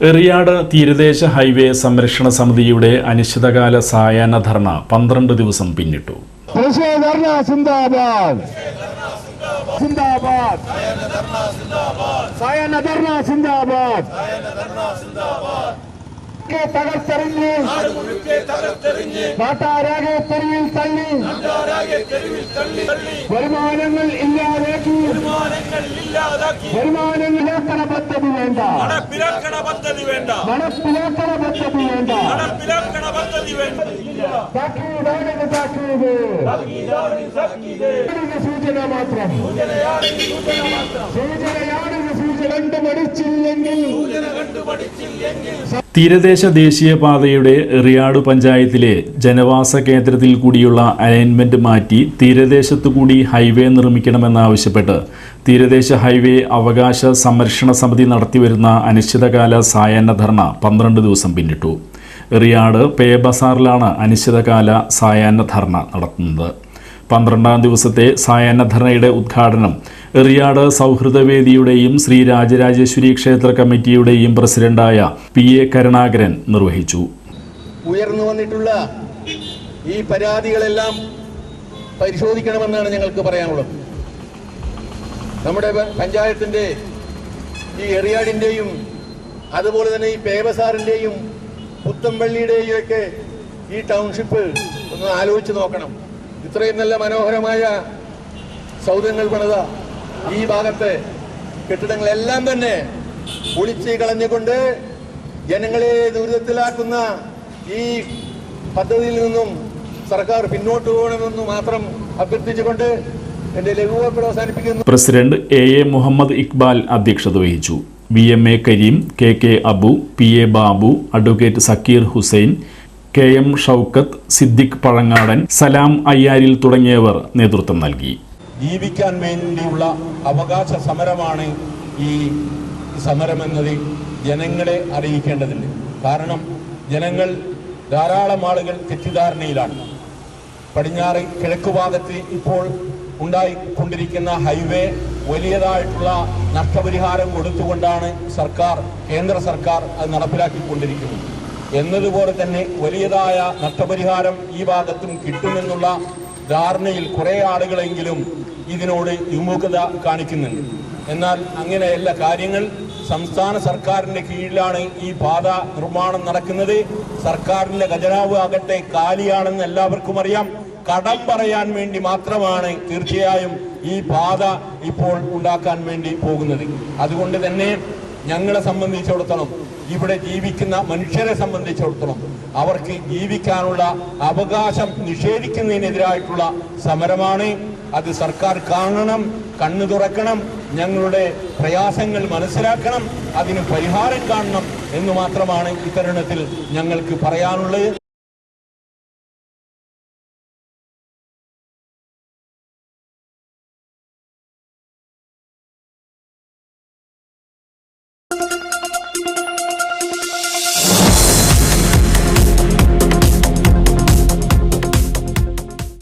എറിയാട് തീരദേശ ഹൈവേ സംരക്ഷണ സമിതിയുടെ അനിശ്ചിതകാല സായാഹ്ന ധർണ പന്ത്രണ്ട് ദിവസം പിന്നിട്ടു. സായന ധർണ ഒക്കെ തകർത്തെറിഞ്ഞ്. നാട്ടാരാകെ തെരുവിൽ തള്ളി. വരുമാനങ്ങൾ ഇല്ലാതാക്കി. വരുമാനങ്ങൾ ഇല്ലാക്കണ പദ്ധതി വേണ്ട. നടപ്പിലാക്കണ പദ്ധതി വേണ്ട. നടപ്പിലാക്കണ പദ്ധതി വേണ്ട നടപ്പിലാക്കണ പദ്ധതി വേണ്ട താക്കീതാണ് താക്കീത് സൂചന മാത്രം. സൂചനയാണ് സൂചന കണ്ടു പഠിച്ചില്ലെങ്കിൽ തീരദേശ ദേശീയപാതയുടെ റിയാഡ് പഞ്ചായത്തിലെ ജനവാസ കേന്ദ്രത്തിൽ കൂടിയുള്ള അലൈൻമെന്റ് മാറ്റി തീരദേശത്തു കൂടി ഹൈവേ നിർമ്മിക്കണമെന്നാവശ്യപ്പെട്ട് തീരദേശ ഹൈവേ അവകാശ സംരക്ഷണ സമിതി നടത്തിവരുന്ന അനിശ്ചിതകാല സായാഹ്ന ധർണ പന്ത്രണ്ട് ദിവസം പിന്നിട്ടു. റിയാഡ് പേ ബസാറിലാണ് അനിശ്ചിതകാല സായാഹ്ന ധർണ നടത്തുന്നത്. പന്ത്രണ്ടാം ദിവസത്തെ സായാഹ്ന ധർണയുടെ ഉദ്ഘാടനം എറിയാട് സൗഹൃദവേദിയുടെയും ശ്രീ രാജരാജേശ്വരി ക്ഷേത്ര കമ്മിറ്റിയുടെയും പ്രസിഡന്റായ പി എ കരുണാകരൻ നിർവഹിച്ചു. ഉയർന്നു വന്നിട്ടുള്ള ഈ പരാതികളെല്ലാം പരിശോധിക്കണമെന്നാണ് ഞങ്ങൾക്ക് പറയാനുള്ളത്. നമ്മുടെ പഞ്ചായത്തിന്റെ ഈ എറിയാടിന്റെയും അതുപോലെ തന്നെ ഈ പേവസാറിന്റെയും പുത്തമ്പള്ളിയുടെയും ഒക്കെ ഈ ടൗൺഷിപ്പ് ഒന്ന് ആലോചിച്ച് നോക്കണം. ഇത്രയും നല്ല മനോഹരമായ സൗധങ്ങൾ പണിത ഈ ഭാഗത്തെ കെട്ടിടങ്ങളെല്ലാം തന്നെ പൊളിച്ച് കളഞ്ഞുകൊണ്ട് ജനങ്ങളെ ദുരിതത്തിലാക്കുന്ന ഈ പദ്ധതിയിൽ നിന്നും സർക്കാർ പിന്നോട്ട് പോകണമെന്ന് മാത്രം അഭ്യർത്ഥിച്ചുകൊണ്ട് എന്റെ ലഘുവാക്കൽ അവസാനിപ്പിക്കുന്നു. President A A Muhammad Iqbal അധ്യക്ഷത വഹിച്ചു. V M A Karim K K Abu P A Babu advocate Zakir Hussain K M Shoukath Siddique Pazhangadan Salam Ayyaril തുടങ്ങിയവർ നേതൃത്വം നൽകി. ജീവിക്കാൻ വേണ്ടിയുള്ള അവകാശ സമരമാണ് ഈ സമരമെന്നത് ജനങ്ങളെ അറിയിക്കേണ്ടതുണ്ട്. കാരണം ജനങ്ങൾ ധാരാളം ആളുകൾ തെറ്റിദ്ധാരണയിലാണ്. പടിഞ്ഞാറ് കിഴക്ക് ഭാഗത്ത് ഇപ്പോൾ ഉണ്ടായിക്കൊണ്ടിരിക്കുന്ന ഹൈവേ വലിയതായിട്ടുള്ള നഷ്ടപരിഹാരം കൊടുത്തുകൊണ്ടാണ് സർക്കാർ കേന്ദ്ര സർക്കാർ അത് നടപ്പിലാക്കിക്കൊണ്ടിരിക്കുന്നത്. എന്നതുപോലെ തന്നെ വലിയതായ നഷ്ടപരിഹാരം ഈ ഭാഗത്തും കിട്ടുമെന്നുള്ള ധാരണയിൽ കുറെ ആളുകളെങ്കിലും ഇതിനോട് വിമുഖത കാണിക്കുന്നുണ്ട്. എന്നാൽ അങ്ങനെയല്ല കാര്യങ്ങൾ സംസ്ഥാന സർക്കാരിന്റെ കീഴിലാണ് ഈ പാത നിർമ്മാണം നടക്കുന്നത്. സർക്കാരിന്റെ ഖജനാവ് ആകട്ടെ കാലിയാണെന്ന് എല്ലാവർക്കും അറിയാം. കടം പറയാൻ വേണ്ടി മാത്രമാണ് തീർച്ചയായും ഈ പാത ഇപ്പോൾ ഉണ്ടാക്കാൻ വേണ്ടി പോകുന്നത്. അതുകൊണ്ട് തന്നെ ഞങ്ങളെ സംബന്ധിച്ചിടത്തോളം ഇവിടെ ജീവിക്കുന്ന മനുഷ്യരെ സംബന്ധിച്ചിടത്തോളം അവർക്ക് ജീവിക്കാനുള്ള അവകാശം നിഷേധിക്കുന്നതിനെതിരായിട്ടുള്ള സമരമാണ്. അത് സർക്കാർ കാണണം കണ്ണു തുറക്കണം ഞങ്ങളുടെ പ്രയാസങ്ങൾ മനസ്സിലാക്കണം അതിന് പരിഹാരം കാണണം എന്ന് മാത്രമാണ് ഇത്തരുണത്തിൽ ഞങ്ങൾക്ക് പറയാനുള്ളത്.